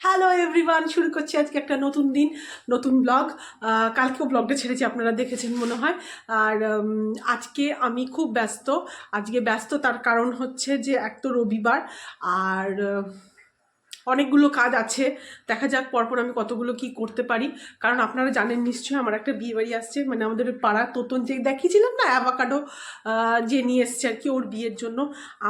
Hello everyone শুরু করছি আজকে একটা নতুন দিন, নতুন ব্লগ কালকেও ব্লগটা ছেড়েছি, আপনারা দেখেছেন মনে হয়। আর আজকে আমি খুব ব্যস্ত। আজকে ব্যস্ত তার কারণ হচ্ছে যে, এক তো রবিবার, আর অনেকগুলো কাজ আছে। দেখা যাক পরপর আমি কতগুলো কি করতে পারি। কারণ আপনারা জানেন নিশ্চয়ই, আমার একটা বিয়ে বাড়ি আসছে মানে আমাদের পাড়া তোতন যে দেখিয়েছিলাম না অ্যাভাকাডো যে নিয়ে এসছে আর কি ওর বিয়ের জন্য,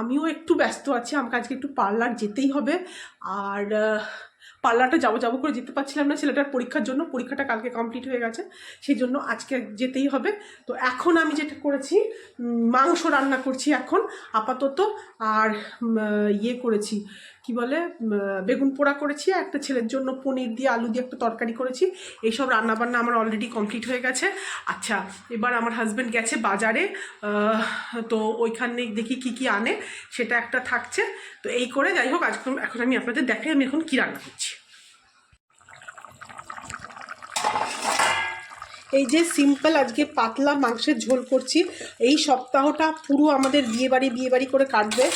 আমিও একটু ব্যস্ত আছি। আমাকে আজকে একটু পার্লার যেতেই হবে। আর পার্লারটা যাব যাব করে যেতে পারছিলাম না ছেলেটার পরীক্ষার জন্য, পরীক্ষাটা কালকে কমপ্লিট হয়ে গেছে, সেই জন্য আজকে যেতেই হবে। তো এখন আমি যেটা করেছি মাংস রান্না করছি এখন, আপাতত আর ইয়ে করেছি, কি বলে বেগুন পোড়া করেছি আর একটা ছেলের জন্য পনির দিয়ে আলু দিয়ে একটা তরকারি করেছি, এইসব রান্নাবান্না আমার অলরেডি কমপ্লিট হয়ে গেছে। আচ্ছা এবার আমার হাজব্যান্ড গেছে বাজারে তো ওইখানে দেখি কি কি আনে, সেটা একটা থাকছে। তো এই করে যাই হোক, আজকে এখন আমি আপনাদের দেখাই আমি এখন কী রান্না করছি। এই যে সিম্পল আজকে পাতলা মাংসের ঝোল করছি, এই সপ্তাহটা পুরো আমাদের বিয়েবাড়ি বিয়েবাড়ি করে কাটবে।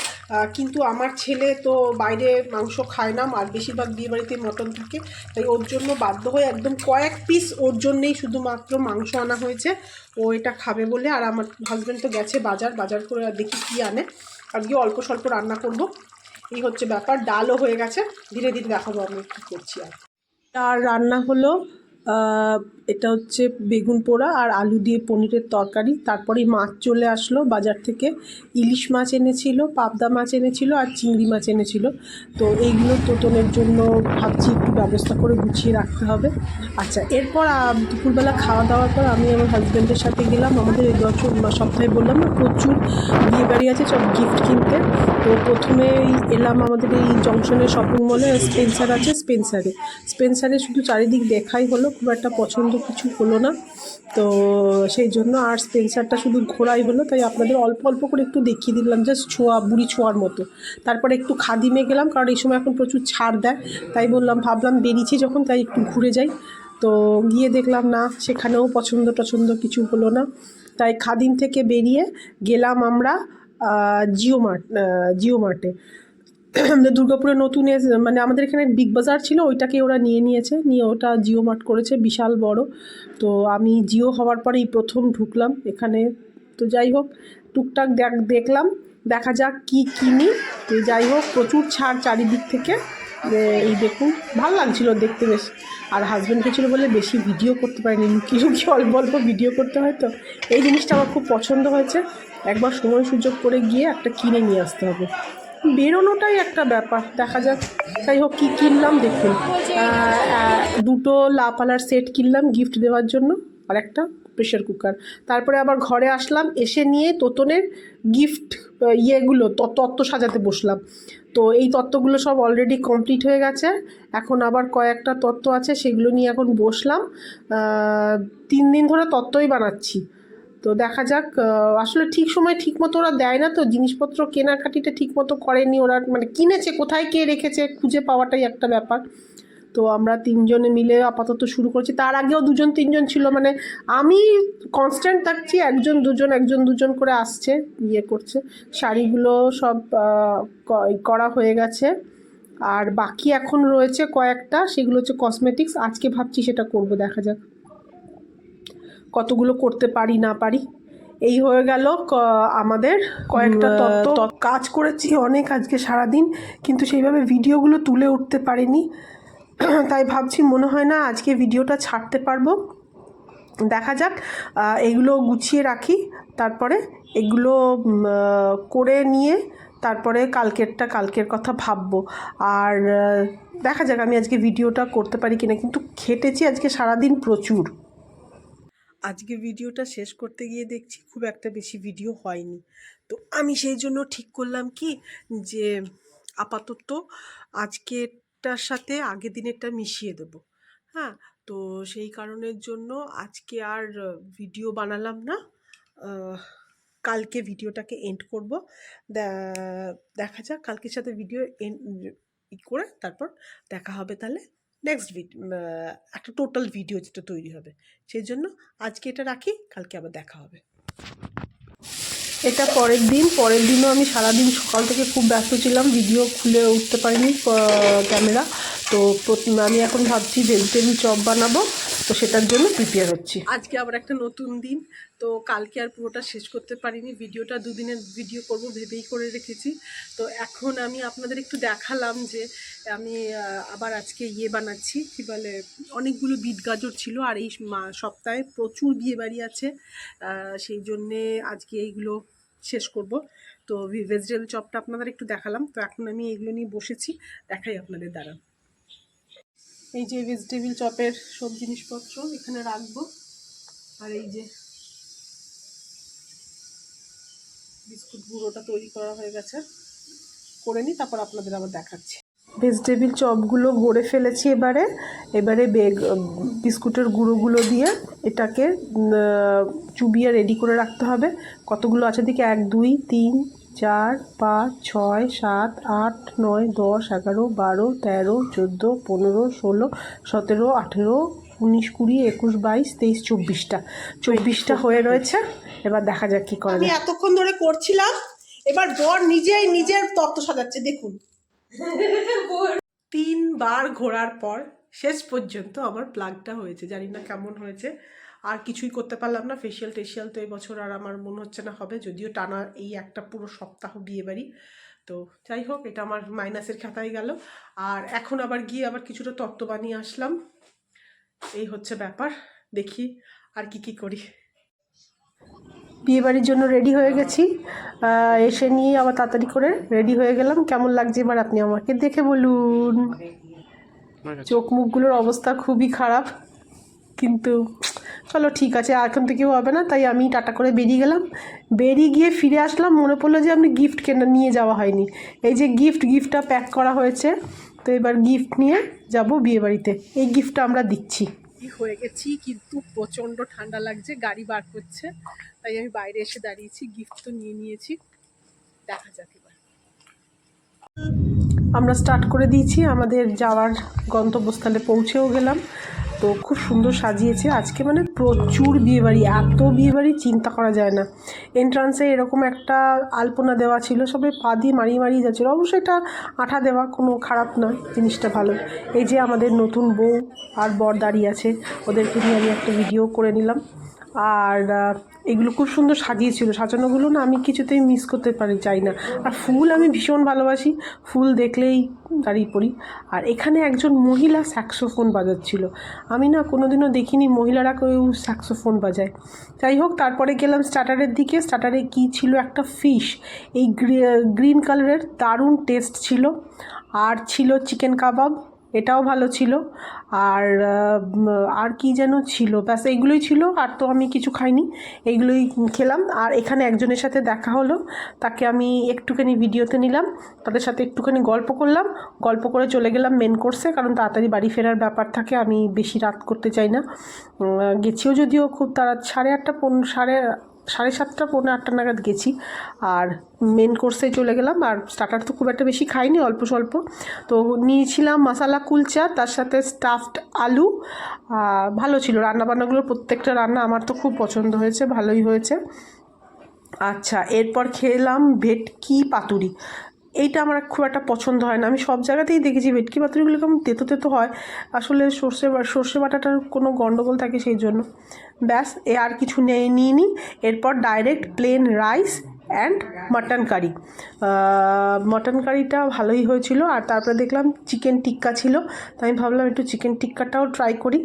কিন্তু আমার ছেলে তো বাইরে মাংস খায় না, আর বেশিরভাগ বিয়েবাড়িতে মটন থাকে। তাই ওর জন্য বাধ্য হয়ে একদম কয়েক পিস ওর জন্যেই শুধুমাত্র মাংস আনা হয়েছে। ও এটা খাবে বলে, আর আমার হাজব্যান্ড তো গেছে বাজার বাজার করে আর দেখি কী আনে। আজকে অল্প স্বল্প রান্না করব। এই হচ্ছে ব্যাপার, ডালও হয়ে গেছে। ধীরে ধীরে দেখাবো আমি কী করছি আর রান্না হলো এটা হচ্ছে বেগুন পোড়া আর আলু দিয়ে পনিরের তরকারি। তারপরে মাছ চলে আসলো বাজার থেকে। ইলিশ মাছ এনেছিল, পাবদা মাছ এনেছিল আর চিংড়ি মাছ এনেছিল। তো এইগুলো তোতনের জন্য ভাবছি একটু ব্যবস্থা করে গুছিয়ে রাখতে হবে। আচ্ছা এরপর দুপুরবেলা খাওয়া দাওয়ার পর আমি আমার হাজব্যান্ডের সাথে গেলাম। আমাদের এই বছর সপ্তাহে বললাম না, প্রচুর বিয়ে বাড়ি আছে, সব গিফট কিনতে। তো প্রথমেই এলাম আমাদের এই জংশনের শপিং মলে স্পেন্সার আছে স্পেন্সারে স্পেন্সারে শুধু চারিদিক দেখাই হলো, খুব একটা পছন্দ কিছু হলো না। তো সেই জন্য আর স্পেন্সারটা শুধু ঘোরাই হলো, তাই আপনাদের অল্প অল্প করে একটু দেখিয়ে দিলাম জাস্ট ছোঁয়া, বুড়ি ছোঁয়ার মতো। তারপরে একটু খাদিমে গেলাম, কারণ এই সময় এখন প্রচুর ছাড় দেয়, তাই বললাম, ভাবলাম বেরিয়েছি যখন, তাই একটু ঘুরে যাই। তো গিয়ে দেখলাম, না, সেখানেও পছন্দ টছন্দ কিছু হলো না। তাই খাদিম থেকে বেরিয়ে গেলাম আমরা জিও মার্ট জিও মার্টে। দুর্গাপুরে নতুন মানে আমাদের এখানে বিগ বাজার ছিল, ওইটাকে ওরা নিয়ে নিয়েছে, নিয়ে ওটা জিও মার্ট করেছে, বিশাল বড়। তো আমি জিও হওয়ার পরেই প্রথম ঢুকলাম এখানে। তো যাই হোক, টুকটাক দেখ, দেখলাম, দেখা যাক কি কিনি। তো যাই হোক, প্রচুর ছাড় চারিদিক থেকে। এই দেখুন, ভালো লাগছিল দেখতে বেশ। আর হাজব্যান্ডকে ছিল বলে বেশি ভিডিও করতে পারিনি। লুকিয়ে লুকিয়ে অল্প অল্প ভিডিও করতে হয় তো। এই জিনিসটা আমার খুব পছন্দ হয়েছে। একবার সময় সুযোগ করে গিয়ে একটা কিনে নিয়ে আসতে হবে। বেরোনোটাই একটা ব্যাপার, দেখা যাক। যাই হোক, কী কিনলাম দেখুন। দুটো লাপালার সেট কিনলাম গিফট দেওয়ার জন্য, আর একটা প্রেশার কুকার তারপরে আবার ঘরে আসলাম, এসে নিয়ে তোতনের গিফট ইয়েগুলো তত্ত্ব সাজাতে বসলাম। তো এই তত্ত্বগুলো সব অলরেডি কমপ্লিট হয়ে গেছে। এখন আবার কয়েকটা তত্ত্ব আছে, সেগুলো নিয়ে এখন বসলাম। তিন দিন ধরে তত্ত্বই বানাচ্ছি। তো দেখা যাক আসলে ঠিক সময় ঠিক মতো ওরা দেয় না তো, জিনিসপত্র কেনাকাটিটা ঠিক মতো করেনি ওরা মানে কিনেছে, কোথায় কে রেখেছে, খুঁজে পাওয়াটাই একটা ব্যাপার। তো আমরা তিনজনে মিলে আপাতত শুরু করেছি। তার আগেও দুজন তিনজন ছিল মানে আমি কনস্ট্যান্ট থাকছি, একজন দুজন একজন দুজন করে আসছে ইয়ে করছে। শাড়িগুলো সব করা হয়ে গেছে। আর বাকি এখন রয়েছে কয়েকটা, সেগুলো হচ্ছে কসমেটিক্স আজকে ভাবছি সেটা করব, দেখা যাক। কতগুলো করতে পারি না পারি। এই হয়ে গেল আমাদের কয়েকটা তত্ত্ব। কাজ করেছি অনেক আজকে সারাদিন কিন্তু সেইভাবে ভিডিওগুলো তুলে উঠতে পারিনি। তাই ভাবছি মনে হয় না আজকে ভিডিওটা ছাড়তে পারব। দেখা যাক এগুলো গুছিয়ে রাখি তারপরে এগুলো করে নিয়ে তারপরে কালকেরটা কালকের কথা ভাববো। আর দেখা যাক আমি আজকে ভিডিওটা করতে পারি কিনা কিন্তু খেটেছি আজকে সারাদিন প্রচুর। আজকে ভিডিওটা শেষ করতে গিয়ে দেখছি খুব একটা বেশি ভিডিও হয়নি। তো আমি সেই জন্য ঠিক করলাম কি যে আপাতত আজকেরটার সাথে আগের দিনেরটা মিশিয়ে দেবো। হ্যাঁ তো সেই কারণের জন্য আজকে আর ভিডিও বানালাম না। কালকে ভিডিওটাকে এন্ড করব। দেখা যাক, কালকের সাথে ভিডিও এন্ড করে তারপর দেখা হবে তাহলে। নেক্সট একটা টোটাল ভিডিও যেটা তৈরি হবে। সেই জন্য আজকে এটা রাখি, কালকে আবার দেখা হবে। এটা পরের দিন, পরের দিনও আমি সারাদিন সকাল থেকে খুব ব্যস্ত ছিলাম ভিডিও খুলে উঠতে পারিনি ক্যামেরা। তো আমি এখন ভাবছি ভেজিটেবিল চপ বানাবো। তো সেটার জন্য প্রিপেয়ার হচ্ছি। আজকে আবার একটা নতুন দিন, তো কালকে আর পুরোটা শেষ করতে পারিনি। ভিডিওটা দুদিনের ভিডিও করব, ভেবেই করে রেখেছি। তো এখন আমি আপনাদের একটু দেখালাম যে আমি আবার আজকে ইয়ে বানাচ্ছি, কি বলে, অনেকগুলো বিট গাজর ছিল আর এই সপ্তাহে প্রচুর বিয়ে বাড়ি আছে সেই জন্যে আজকে এইগুলো শেষ করব। তো ভেজিটেবল চপটা আপনাদের একটু দেখালাম। তো এখন আমি এগুলো নিয়ে বসেছি, দেখাই আপনাদের দ্বারা। এই যে ভেজিটেবিল চপের সব জিনিসপত্র এখানে রাখব। আর এই যে বিস্কুট গুঁড়োটা তৈরি করা হয়ে গেছে। করে নিই, তারপর আপনাদের আবার দেখাচ্ছি। ভেজিটেবিল চপগুলো গড়ে ফেলেছি এবারে। এবারে বেগ বিস্কুটের গুঁড়োগুলো দিয়ে এটাকে চুবিয়ে রেডি করে রাখতে হবে। কতগুলো আছে? দিকে এক, দুই, তিন চার পাঁচ ছয় সাত আট নয় দশ এগারো বারো তেরো চোদ্দ পনেরো ষোলো সতেরো আঠেরো উনিশ কুড়ি একুশ বাইশ তেইশ চব্বিশটা। চব্বিশটা হয়ে রয়েছে। এবার দেখা যাক কি করা আমি এতক্ষণ ধরে করছিলাম। এবার বর নিজেই নিজের তত্ত্ব সাজাচ্ছে। দেখুন। তিনবার ঘোরার পর শেষ পর্যন্ত আমার প্লাগটা হয়েছে। জানি না কেমন হয়েছে। আর কিছুই করতে পারলাম না। ফেসিয়াল টেসিয়াল তো এবছর আর আমার মনে হচ্ছে না হবে। যদিও টানা এই একটা পুরো সপ্তাহ বিয়ে বাড়ি তো যাই হোক এটা আমার মাইনাসের খাতায় গেল। আর এখন আবার গিয়ে আবার কিছুটা তত্ত্ব বানিয়ে আসলাম। এই হচ্ছে ব্যাপার। দেখি আর কি কি করি। বিয়েবাড়ির জন্য রেডি হয়ে গেছি। এসে নিয়ে আবার তাড়াতাড়ি করে রেডি হয়ে গেলাম। কেমন লাগছে এবার আপনি আমাকে দেখে বলুন। চোখ মুখগুলোর অবস্থা খুবই খারাপ। কিন্তু চলো ঠিক আছে আর এখন থেকেও হবে না তাই আমি টাটা করে বেরিয়ে গেলাম। বেরিয়ে গিয়ে ফিরে আসলাম মনে পড়ল যে আমি গিফট কেনা নিয়ে যাওয়া হয়নি। এই যে গিফট গিফটটা প্যাক করা হয়েছে তো এবার গিফট নিয়ে যাব বিয়েবাড়িতে। এই গিফটটা আমরা দিচ্ছি। হয়ে গেছি কিন্তু প্রচণ্ড ঠান্ডা লাগছে গাড়ি বার করছে তাই আমি বাইরে এসে দাঁড়িয়েছি গিফট তো নিয়ে নিয়েছি। দেখা যাক এবার। আমরা স্টার্ট করে দিয়েছি আমাদের যাওয়ার গন্তব্যস্থলে পৌঁছেও গেলাম। তো খুব সুন্দর সাজিয়েছে। আজকে মানে প্রচুর বিয়েবাড়ি, এত বিয়েবাড়ি চিন্তা করা যায় না। এন্ট্রান্সে এরকম একটা আলপনা দেওয়া ছিল সবাই পা দিয়ে মারিয়ে মারিয়ে যাচ্ছিল। অবশ্যই এটা আঠা দেওয়া কোনো খারাপ নয় জিনিসটা ভালো। এই যে আমাদের নতুন বউ আর বর দাঁড়িয়ে আছে, ওদেরকে নিয়ে আমি একটা ভিডিও করে নিলাম। আর এগুলো খুব সুন্দর সাজিয়েছিল। সাজানোগুলো না আমি কিছুতেই মিস করতে পারি, চাই না। আর ফুল আমি ভীষণ ভালোবাসি। ফুল দেখলেই দাঁড়িয়ে পড়ি। আর এখানে একজন মহিলা স্যাক্সোফোন বাজাচ্ছিল। আমি না কোনোদিনও দেখিনি মহিলারা কেউ স্যাক্সোফোন বাজায়। যাই হোক, তারপরে গেলাম স্টার্টারের দিকে। স্টার্টারে কী ছিল একটা ফিশ এই গ্রিন কালারের দারুণ টেস্ট ছিল। আর ছিল চিকেন কাবাব এটাও ভালো ছিল। আর আর কি যেন ছিল? ব্যাস, এইগুলোই ছিল, আর তো আমি কিছু খাইনি। এইগুলোই খেলাম। আর এখানে একজনের সাথে দেখা হলো। তাকে আমি একটুখানি ভিডিওতে নিলাম। তাদের সাথে একটুখানি গল্প করলাম। গল্প করে চলে গেলাম মেন কোর্সে কারণ তাড়াতাড়ি বাড়ি ফেরার ব্যাপার থাকে। আমি বেশি রাত করতে চাই না। গেছিও যদিও খুব তাড়া সাড়ে আটটা পৌন, সাড়ে সাড়ে সাতটা, পৌনে আটটা নাগাদ গেছি। আর মেন কোর্সে চলে গেলাম। আর স্টার্টার তো খুব একটা বেশি খাইনি, অল্প স্বল্প। তো নিয়েছিলাম মশালা, কুলচা, তার সাথে স্টাফড আলু। ভালো ছিল। রান্নাবান্নাগুলোর প্রত্যেকটা রান্না আমার তো খুব পছন্দ হয়েছে, ভালোই হয়েছে। আচ্ছা এরপর খেলাম ভেটকি পাতুরি। এইটা আমার খুব একটা পছন্দ হয় না। আমি সব জায়গাতেই দেখেছি ভেটকি পাতুরিগুলো কেমন তেতো তেতো হয়। আসলে সর্ষে সর্ষে বাটাটার কোনো গণ্ডগোল থাকে সেই জন্য। ব্যাস, এ আর কিছু নেই নিইনি। এরপর direct plain rice and mutton curry mutton কারিটা ভালোই হয়েছিল। আর তারপরে দেখলাম চিকেন টিক্কা ছিল। তো আমি ভাবলাম একটু চিকেন টিক্কাটাও ট্রাই করি।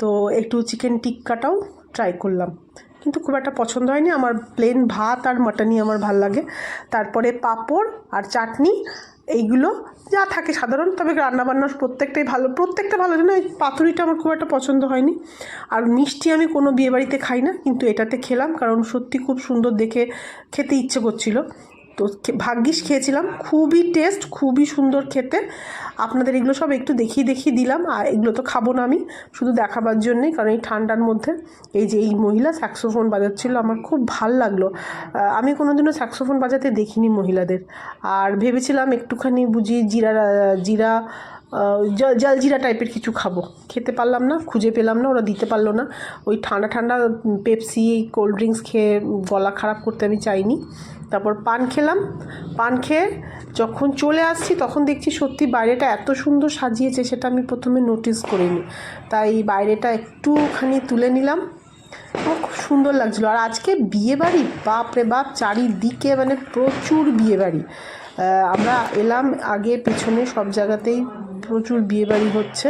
তো একটু চিকেন টিক্কাটাও ট্রাই করলাম। কিন্তু খুব একটা পছন্দ হয়নি। আমার প্লেন ভাত আর মাটনই আমার ভালো লাগে। তারপরে পাঁপড় আর চাটনি, এইগুলো যা থাকে সাধারণ। তবে রান্নাবান্নার প্রত্যেকটাই ভালো। প্রত্যেকটা ভালো, যেন ওই পাতুরিটা আমার খুব একটা পছন্দ হয়নি। আর মিষ্টি আমি কোনো বিয়েবাড়িতে খাই না, কিন্তু এটাতে খেলাম। কারণ সত্যি খুব সুন্দর দেখে খেতে ইচ্ছে করছিল। তো ভাগ্যিস খেয়েছিলাম। খুবই টেস্ট খুবই সুন্দর খেতে। আপনাদের এগুলো সব একটু দেখিয়ে দেখিয়ে দিলাম। আর এগুলো তো খাব না আমি, শুধু দেখাবার জন্যেই, কারণ এই ঠান্ডার মধ্যে এই যে এই মহিলা স্যাক্সোফোন বাজাচ্ছিল, আমার খুব ভালো লাগল। আমি কোনোদিনও স্যাক্সোফোন বাজাতে দেখিনি মহিলাদের। আর ভেবেছিলাম একটুখানি বুঝি জিরা জিরা জলজিরা টাইপের কিছু খাব। খেতে পারলাম না, খুঁজে পেলাম না, ওরা দিতে পারল না। ওই ঠান্ডা ঠান্ডা পেপসি এই কোল্ড ড্রিঙ্কস খেয়ে গলা খারাপ করতে আমি চাইনি। তারপর পান খেলাম। পান খেয়ে যখন চলে আসছি, তখন দেখছি সত্যি বাইরেটা এত সুন্দর সাজিয়েছে, সেটা আমি প্রথমে নোটিস করিনি। তাই বাইরেটা একটুখানি তুলে নিলাম। খুব সুন্দর লাগছিল। আর আজকে বিয়েবাড়ি? বাপ রে বাপ, চারিদিকে মানে প্রচুর বিয়েবাড়ি। আমরা এলাম আগে পেছনে সব জায়গাতেই। প্রচুর বিয়েবাড়ি হচ্ছে।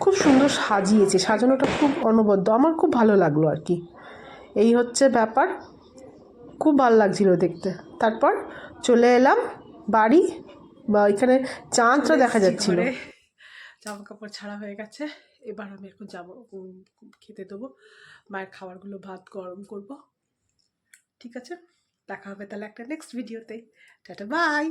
খুব সুন্দর সাজিয়েছে সাজানোটা খুব অনবদ্য। আমার খুব ভালো লাগল আর কি। এই হচ্ছে ব্যাপার। খুব ভালো লাগছিল দেখতে। তারপর চলে এলাম বাড়ি বা এখানে চাঁদটা দেখা যাচ্ছিল। জামা কাপড় ছাড়া হয়ে গেছে। এবার আমি এখন যাব খেতে দেবো। মায়ের খাবারগুলো ভাত গরম করব। ঠিক আছে? দেখা হবে তাহলে একটা নেক্সট ভিডিওতে টাটা বাই